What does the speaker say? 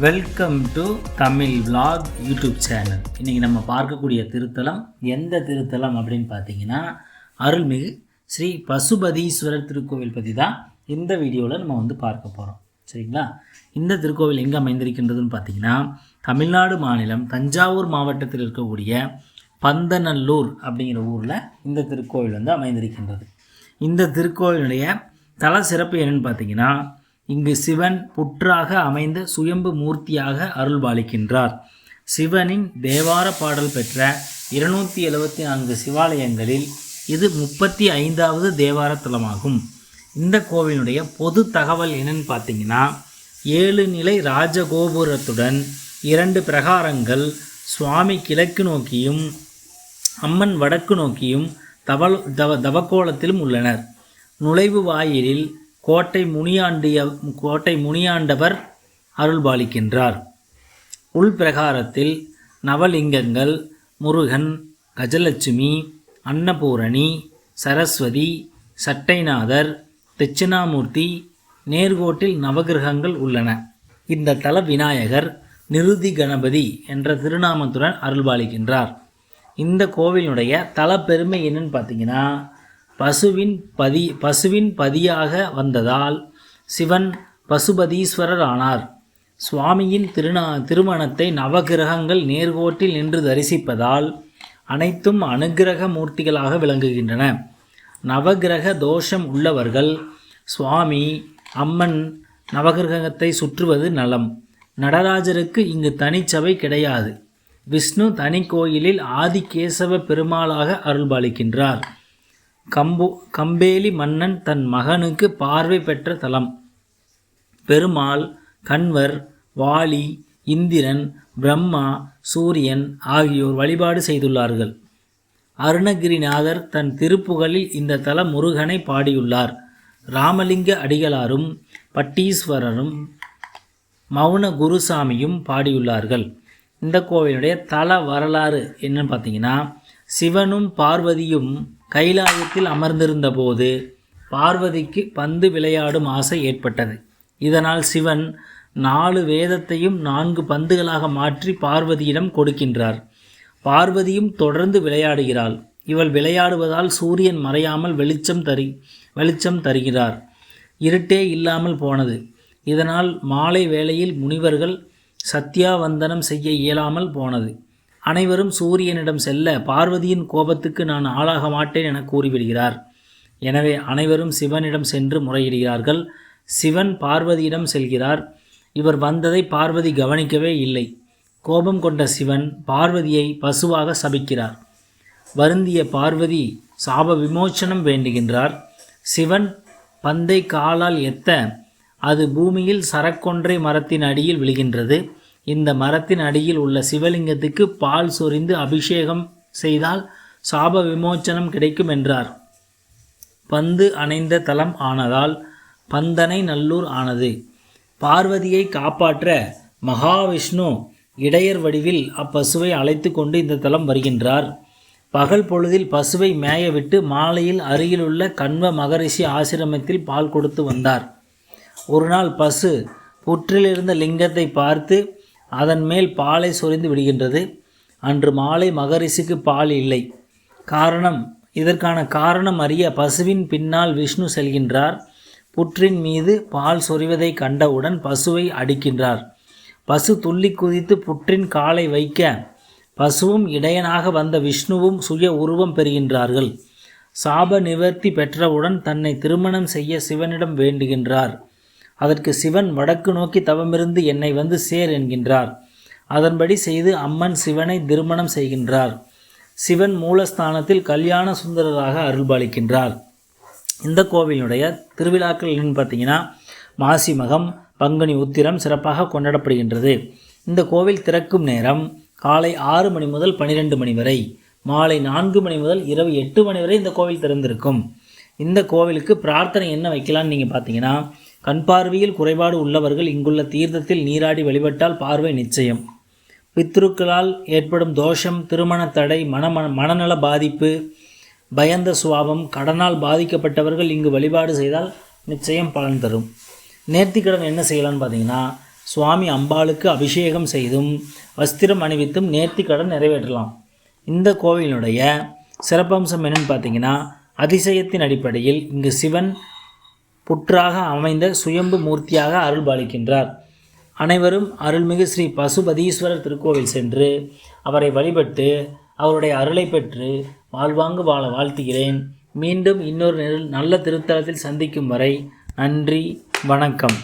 Welcome to Tamil vlog YouTube channel இன்றைக்கி நம்ம பார்க்கக்கூடிய திருத்தலம் எந்த திருத்தலம் அப்படின்னு பார்த்தீங்கன்னா அருள்மிகு ஸ்ரீ பசுபதீஸ்வரர் திருக்கோவில் பற்றி தான் இந்த வீடியோவில் நம்ம வந்து பார்க்க போகிறோம் சரிங்களா? இந்த திருக்கோவில் எங்கே அமைந்திருக்கின்றதுன்னு பார்த்தீங்கன்னா தமிழ்நாடு மாநிலம் தஞ்சாவூர் மாவட்டத்தில் இருக்கக்கூடிய பந்தநல்லூர் அப்படிங்கிற ஊரில் இந்த திருக்கோவில் வந்து அமைந்திருக்கின்றது. இந்த திருக்கோவிலுடைய தல சிறப்பு என்னன்னு பார்த்தீங்கன்னா இங்கு சிவன் புற்றாக அமைந்த சுயம்பு மூர்த்தியாக அருள்பாலிக்கின்றார். சிவனின் தேவார பாடல் பெற்ற இருநூற்றி எழுபத்தி நான்கு சிவாலயங்களில் இது முப்பத்தி ஐந்தாவது தேவார தலமாகும் இந்த கோவிலுடைய பொது தகவல் என்னன்னு பார்த்தீங்கன்னா ஏழு நிலை ராஜகோபுரத்துடன் இரண்டு பிரகாரங்கள் சுவாமி கிழக்கு நோக்கியும் அம்மன் வடக்கு நோக்கியும் தவல் தவ தவக்கோலத்திலும் உள்ளனர். நுழைவு வாயிலில் கோட்டை முனியாண்டிய கோட்டை முனியாண்டவர் அருள்பாலிக்கின்றார். உள்பிரகாரத்தில் நவலிங்கங்கள் முருகன் கஜலட்சுமி அன்னபூரணி சரஸ்வதி சட்டைநாதர் தட்சிணாமூர்த்தி நேர்கோட்டில் நவகிரகங்கள் உள்ளன. இந்த தல விநாயகர் நிருதி கணபதி என்ற திருநாமத்துடன் அருள்பாலிக்கின்றார். இந்த கோவிலுடைய பெருமை என்னன்னு பார்த்தீங்கன்னா பசுவின் பதி பசுவின் பதியாக வந்ததால் சிவன் பசுபதீஸ்வரர் ஆனார் சுவாமியின் திருநா திருமணத்தை நவகிரகங்கள் நேர்கோட்டில் நின்று தரிசிப்பதால் அனைத்தும் அனுகிரக மூர்த்திகளாக விளங்குகின்றன. நவகிரக தோஷம் உள்ளவர்கள் சுவாமி அம்மன் நவகிரகத்தை சுற்றுவது நலம். நடராஜருக்கு இங்கு தனிச்சபை கிடையாது. விஷ்ணு தனி கோயிலில் ஆதிகேசவ பெருமாளாக அருள்பாலிக்கின்றார். கம்போ கம்பேலி மன்னன் தன் மகனுக்கு பார்வை பெற்ற தலம். பெருமாள் கண்வர் வாலி இந்திரன் பிரம்மா சூரியன் ஆகியோர் வழிபாடு செய்துள்ளார்கள். அருணகிரிநாதர் தன் திருப்புகழில் இந்த தல முருகனை பாடியுள்ளார். ராமலிங்க அடிகளாரும் பட்டீஸ்வரரும் மௌன குருசாமியும் பாடியுள்ளார்கள். இந்த கோவிலுடைய தல வரலாறு என்னன்னு பார்த்தீங்கன்னா சிவனும் பார்வதியும் கைலாயத்தில் அமர்ந்திருந்தபோது பார்வதிக்கு பந்து விளையாடும் ஆசை ஏற்பட்டது. இதனால் சிவன் நாலு வேதத்தையும் நான்கு பந்துகளாக மாற்றி பார்வதியிடம் கொடுக்கின்றார். பார்வதியும் தொடர்ந்து விளையாடுகிறாள். இவள் விளையாடுவதால் சூரியன் மறையாமல் வெளிச்சம் தரு வெளிச்சம் தருகிறார். இருட்டே இல்லாமல் போனது. இதனால் மாலை வேளையில் முனிவர்கள் சத்யாவந்தனம் செய்ய இயலாமல் போனது. அனைவரும் சூரியனிடம் செல்ல பார்வதியின் கோபத்துக்கு நான் ஆளாக மாட்டேன் என கூறிவிடுகிறார். எனவே அனைவரும் சிவனிடம் சென்று முறையிடுகிறார்கள். சிவன் பார்வதியிடம் செல்கிறார். இவர் வந்ததை பார்வதி கவனிக்கவே இல்லை. கோபம் கொண்ட சிவன் பார்வதியை பசுவாக சபிக்கிறார். வருந்திய பார்வதி சாப விமோச்சனம் வேண்டுகின்றார். சிவன் பந்தை காலால் எத்த அது பூமியில் சரக்கொன்றை மரத்தின் அடியில் விழுகின்றது. இந்த மரத்தின் அடியில் உள்ள சிவலிங்கத்துக்கு பால் சொரிந்து அபிஷேகம் செய்தால் சாப விமோச்சனம் கிடைக்கும் என்றார். பந்து அணைந்த தலம் ஆனதால் பந்தனை நல்லூர் ஆனது. பார்வதியை காப்பாற்ற மகாவிஷ்ணு இடையர் வடிவில் அப்பசுவை அழைத்து கொண்டு இந்த தலம் வருகின்றார். பகல் பொழுதில் பசுவை மேயவிட்டு மாலையில் அருகிலுள்ள கண்வ மகரிஷி ஆசிரமத்தில் பால் கொடுத்து வந்தார். ஒரு நாள் பசு புற்றிலிருந்த லிங்கத்தை பார்த்து அதன் மேல் பாலை சொரிந்து விடுகின்றது. அன்று மாலை மகரிஷிக்கு பால் இல்லை. காரணம் இதற்கான காரணம் அறிய பசுவின் பின்னால் விஷ்ணு செல்கின்றார். புற்றின் மீது பால் சொரிவதை கண்டவுடன் பசுவை அடிக்கின்றார். பசு துள்ளி குதித்து புற்றின் காலை வைக்க பசுவும் இடையனாக வந்த விஷ்ணுவும் சுய உருவம் பெறுகின்றார்கள். சாப நிவர்த்தி பெற்றவுடன் தன்னை திருமணம் செய்ய சிவனிடம் வேண்டுகின்றார். அதற்கு சிவன் வடக்கு நோக்கி தவமிருந்து என்னை வந்து சேர் என்கின்றார். அதன்படி செய்து அம்மன் சிவனை திருமணம் செய்கின்றார். சிவன் மூலஸ்தானத்தில் கல்யாண சுந்தரராக அருள்பாலிக்கின்றார். இந்த கோவிலுடைய திருவிழாக்கள் என்னன்னு பார்த்தீங்கன்னா மாசி மகம் பங்குனி உத்திரம் சிறப்பாக கொண்டாடப்படுகின்றது. இந்த கோவில் திறக்கும் நேரம் காலை ஆறு மணி முதல் பன்னிரெண்டு மணி வரை மாலை நான்கு மணி முதல் இரவு எட்டு மணி வரை இந்த கோவில் திறந்திருக்கும். இந்த கோவிலுக்கு பிரார்த்தனை என்ன வைக்கலான்னு நீங்கள் பார்த்தீங்கன்னா கண் பார்வையில் குறைபாடு உள்ளவர்கள் இங்குள்ள தீர்த்தத்தில் நீராடி வழிபட்டால் பார்வை நிச்சயம். பித்ருக்களால் ஏற்படும் தோஷம் திருமண தடை மன மனநல பாதிப்பு பயந்த சுவாபம் கடனால் பாதிக்கப்பட்டவர்கள் இங்கு வழிபாடு செய்தால் நிச்சயம் பலன் தரும். நேர்த்திக்கடன் என்ன செய்யலாம்னு பார்த்தீங்கன்னா சுவாமி அம்பாளுக்கு அபிஷேகம் செய்தும் வஸ்திரம் அணிவித்தும் நேர்த்திக்கடன் நிறைவேற்றலாம். இந்த கோவிலினுடைய சிறப்பம்சம் என்னன்னு பார்த்தீங்கன்னா அதிசயத்தின் அடிப்படையில் இங்கு சிவன் புற்றாக அமைந்த சுயம்பு மூர்த்தியாக அருள்பாலிக்கின்றார். அனைவரும் அருள்மிகு ஸ்ரீ பசுபதீஸ்வரர் திருக்கோவில் சென்று அவரை வழிபட்டு அவருடைய அருளை பெற்று வாழ்வாங்கு வாழ வாழ்த்துகிறேன். மீண்டும் இன்னொரு நல்ல திருத்தலத்தில் சந்திக்கும் வரை நன்றி வணக்கம்.